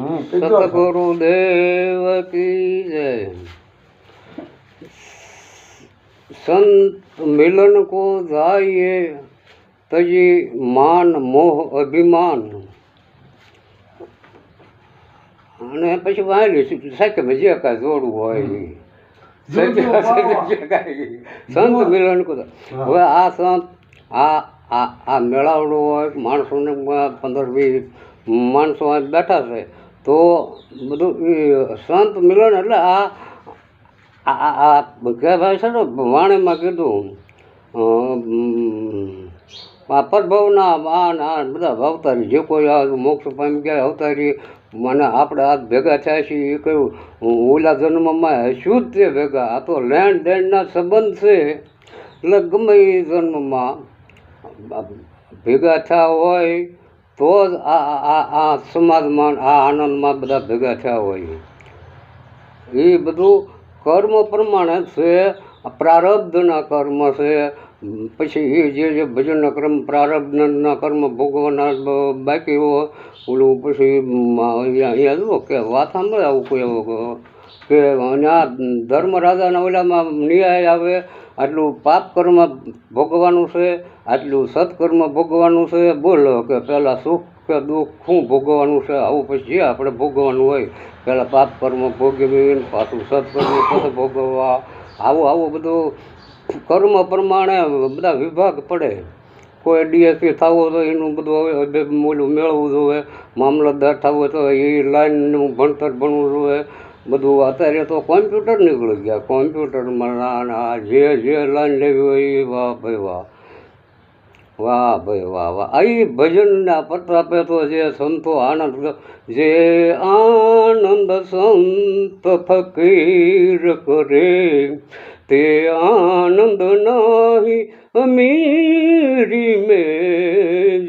સતગુરુ દેવ કી જય સંત મિલન કો જાઈએ તજી માન મોહ અભિમાન. અને પછી વાયલી સાચે જે કાંઈ જોડવું હોય. સંત મિલન કો હવે આ સંત આ આ મેળાવડો હોય માણસોને પંદર વીસ માણસો બેઠા છે. તો બધું સંત મિલન એટલે આ આ આ છે ને વાણીમાં કીધું આ પરભવના માન, આ બધા અવતારી, જે કોઈ આ મોક્ષ પામી ગયા અવતારી, મને આપણે આ ભેગા થયા છીએ, એ કહ્યું ઓલા જન્મમાં શું જ તે ભેગા, આ તો લેણ દેણના સંબંધ છે. એટલે ગમે એ જન્મમાં ભેગા થયા હોય તો જ આ આ- સમાજમાં આ આનંદમાં બધા ભેગા થયા હોય. એ બધું કર્મ પ્રમાણે છે પ્રારબ્ધના કર્મ છે. પછી એ જે જે ભજનના કર્મ, પ્રારબ્ધના કર્મ ભોગવવાના બાકી ઓલું પછી અહીંયા જુઓ કે વાત સાંભળે આવું કોઈ કે અને આ ધર્મ રાજાના ઓલામાં ન્યાય આવે આટલું પાપ કર્મ ભોગવવાનું છે, આટલું સત્કર્મ ભોગવવાનું છે. બોલો કે પહેલાં સુખ કે દુઃખ શું ભોગવવાનું છે? આવું પછી જે આપણે ભોગવવાનું હોય પહેલાં પાપ કર્મ ભોગવીને પાછું સત્કર્મ પછી ભોગવવા. આવું આવું બધું કર્મ પ્રમાણે બધા વિભાગ પડે. કોઈ ડીએસપી થવું તો એનું બધું હવે ઓલું મેળવવું જોઈએ. મામલતદાર થવું તો એ લાઈનનું ભણતર ભણવું જોઈએ. બધું અત્યારે તો કોમ્પ્યુટર નીકળી ગયા. કોમ્પ્યુટરમાં ના જે જે લાઈન લેવી હોય વાહ ભાઈ વાહ. વાહ ભાઈ વાહ વાહ. આ ભજનના પ્રતાપે તો જે સંતો આનંદ જે આનંદ સંત ફકીર કરે, તે આનંદ નહીં અમીરી મે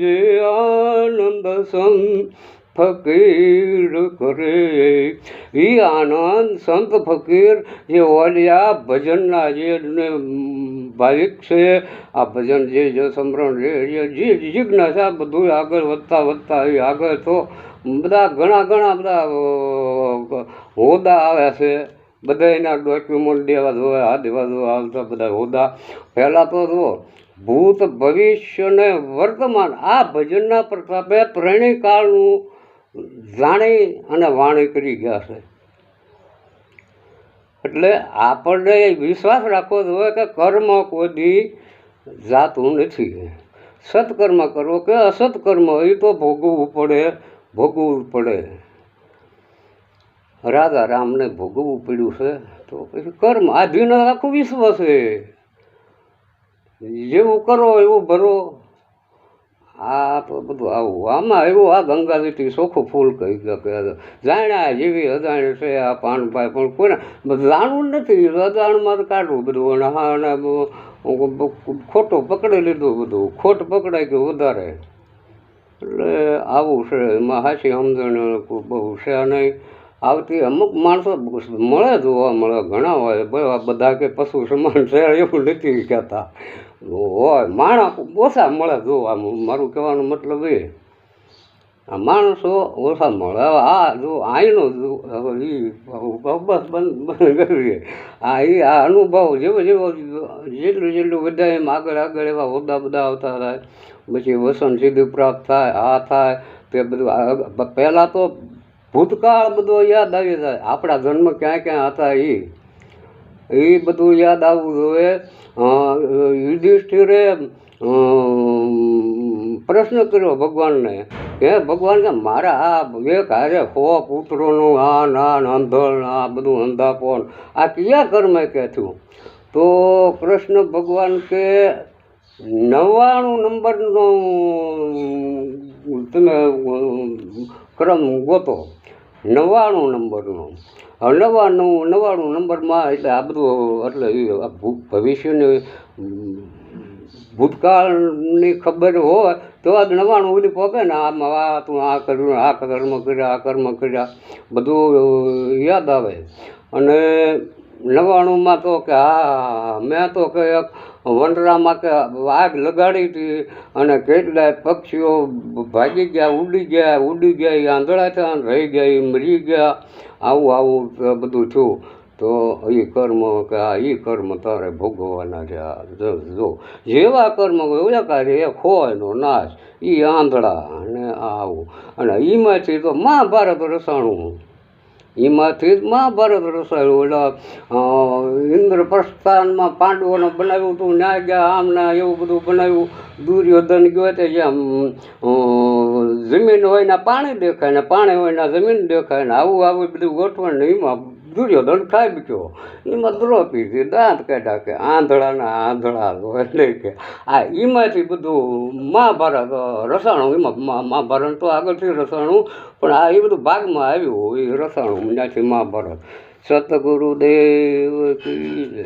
જે આનંદ સંત ફકીર કરે. એ આનંદ સંત ફકીર જે ઓલિયા ભજનના જે ભાવિક છે, આ ભજન જે જે સમરણ જે જિજ્ઞાસા બધું આગળ વધતા વધતા એ આગળ તો બધા ઘણા ઘણા બધા હોદા હોદ્દા આવે છે. બધા એના ડોક્યુમેન્ટ દેવા જોવે આ દેવા જોવા આવતા બધા હોદ્દા પહેલાં તો જુઓ, ભૂત ભવિષ્ય ને વર્તમાન આ ભજનના પ્રતાપે ત્રણેય કાળનું જાણી અને વાણી કરી ગયા છે. એટલે આપણને વિશ્વાસ રાખવો જોઈએ કે કર્મ કોઈ જાતું નથી. સત્કર્મ કરવો કે અસત્કર્મ એ તો ભોગવવું પડે ભોગવવું પડે. રાધા રામને ભોગવવું પડ્યું છે, તો પછી કર્મ આ ભીન આખું વિશ્વ છે. જેવું કરો, એવું ભરો. આ બધું આવું. આમાં એવું આ ગંગાજીથી ચોખ્ખું ફૂલ કહી શકે જાણ્યા જેવી અજાણ છે આ પાનભાઈ, પણ કોઈને જાણવું નથી. અજાણમાં કાઢવું બધું. અને ખોટું પકડી લીધું બધું. ખોટ પકડાય ગયું વધારે. એટલે આવું છે. એમાં હાચી સમજણ બહુ છે નહીં. આવતી અમુક માણસો મળે જોવા મળે, ઘણા હોય. બ- બધા કે પશુ સમાન છે, એવું નથી કહેતા. હોય, માણસ ઓછા મળે જો આમ મારું કહેવાનો મતલબ એ. આ માણસો ઓછા મળે. હવે આ જો હવે એ બસ બંધ કરીએ આ એ આ અનુભવ જેવો જેવો, જેટલું જેટલું બધા એમ આગળ આગળ એવા હોદ્દા બધા આવતા થાય, પછી વસન સિદ્ધિ પ્રાપ્ત થાય, આ થાય, તે બધું પહેલાં તો ભૂતકાળ બધો યાદ આવી જાય. આપણા જન્મ ક્યાં ક્યાં હતા એ એ બધું યાદ આવવું જોઈએ યુધિષ્ઠિરે પ્રશ્ન કર્યો ભગવાનને કે ભગવાન કે મારા આ બે હારે હો પુત્રોનું આ, ના અંધળ, આ બધું અંધાપોન, આ ક્યાં કર્મે કે થયું? તો કૃષ્ણ ભગવાન કે નવ્વાણું નંબરનો, તમે ક્રમ ગોતો નવ્વાણું નંબરનો. નવ્વાણું નવ્વાણું નંબરમાં એટલે આ બધું એટલે ભવિષ્યની ભૂતકાળની ખબર હોય તો આ નવાણું સુધી પગે ને આમાં આ તું આ કર્યું, આ કર્મ કર્યા, આ કર્મ કર્યા, બધું યાદ આવે. અને નવ્વાણુંમાં તો કે હા, મેં તો કે એક વનરામાં કે આગ લગાડી હતી અને કેટલાય પક્ષીઓ ભાગી ગયા, ઉડી ગયા ઉડી ગયા, એ આંધળા થયા રહી ગયા, એ મરી ગયા. આવું આવું બધું થયું. તો એ કર્મ કે આ, એ કર્મ તારે ભોગવવાના છે. જો જેવા કર્મ હોય કાર્ય એ ખોયનો નાશ, એ આંધળા અને આવું. અને એમાંથી તો મહાભારત રસાણું. એમાંથી જ મહાભારત રસાયું. એટલે ઇન્દ્ર ઇન્દ્રપ્રસ્થાનમાં પાંડવોને બનાવ્યું હતું, ન્યાય ગયા આમ ના એવું બધું બનાવ્યું. દુર્યોધન ગયો તે જેમ જમીન હોય ને પાણી દેખાય ને, પાણી હોય ને જમીન દેખાય ને, આવું આવું બધું ગોઠવણ એમાં દુર્યોધન ખાઈ ગયો એમાં દ્રૌપદી દાંત કાઢ્યા કે આંધળાના આંધળા એટલે કે આ એમાંથી બધું મહાભારત, રસાણું, એમાં મહાભારત તો આગળથી રસાણું, પણ આ એ બધું ભાગમાં આવ્યું એ રસાણું ત્યાંથી મહાભારત. સતગુરુદેવ કી